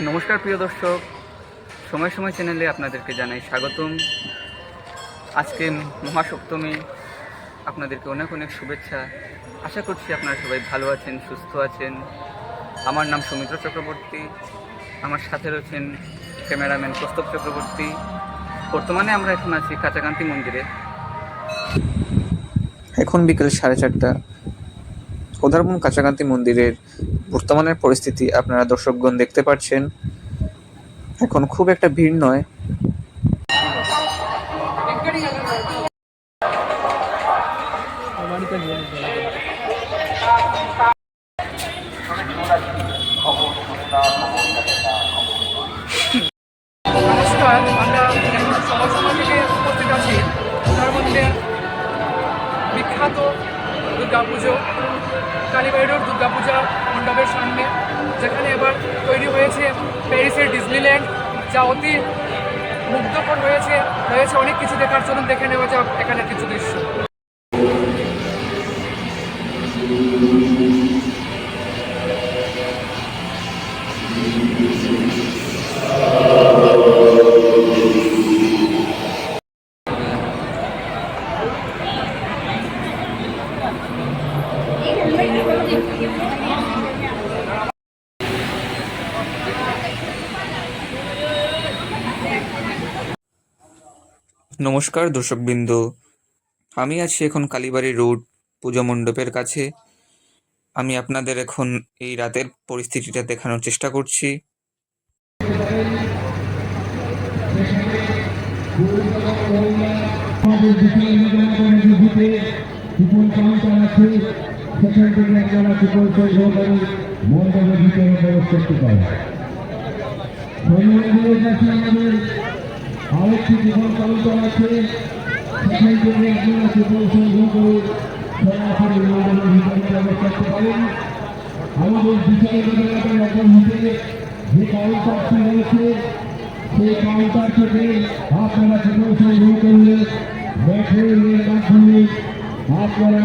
নমস্কার, প্রিয় দর্শক। সময় সময় চ্যানেলে আপনাদেরকে জানাই স্বাগতম। আজকে মহাসপ্তমী। আপনাদেরকে অনেক অনেক শুভেচ্ছা। আশা করছি আপনারা সবাই ভালো আছেন, সুস্থ আছেন। আমার নাম সৌমিত্র চক্রবর্তী। আমার সাথে রয়েছেন ক্যামেরাম্যান কৌস্তব চক্রবর্তী। বর্তমানে আমরা এখন আছি কাঁচাকান্তি মন্দিরে। এখন বিকেল সাড়ে চারটা। উদারবন কাছাকান্তি মন্দিরের বর্তমানের পরিস্থিতি আপনারা দর্শকগণ দেখতে পাচ্ছেন। এখন খুব একটা ভিড় নয়। নমস্কার, আমরা এখন সমাজসভা থেকে উপস্থিত আছি। তার মধ্যে বিখ্যাত দুর্গাপুজো কালীবাড়ির দুর্গাপূজা মণ্ডপের সামনে, যেখানে এবার তৈরি হয়েছে প্যারিসের ডিজনিল্যান্ড, যা অতি মুগ্ধকর হয়েছে, রয়েছে অনেক কিছু দেখার। জন্য দেখে নেওয়া যাক এখানে কিছু দৃশ্য। নমস্কার, দর্শকবৃন্দ। আমি আছি এখন কালীবাড়ি রোড, পূজা মণ্ডপের কাছে। আমি আপনাদের এখন এই রাতের পরিস্থিতিটা দেখানোর চেষ্টা করছি। আমাদের সেখান থেকে আপনারা সুফল সহকারী মণ্ডপের ভিতরে প্রবেশ করতে পারেন সৈন্যদের কাছে আমাদের আরেকটি সুফল কাউন্টার আছে। সেখান থেকে আপনারা সুফল সহকারী সরাসরি মণ্ডপের ভিতরে প্রবেশ করতে পারেন আমাদের বিশাল নির্মাণের রকম ভিতরে যে কাউন্টারটি রয়েছে, সেই কাউন্টার থেকে আপনারা ব্যাটারির মাধ্যমে আপনারা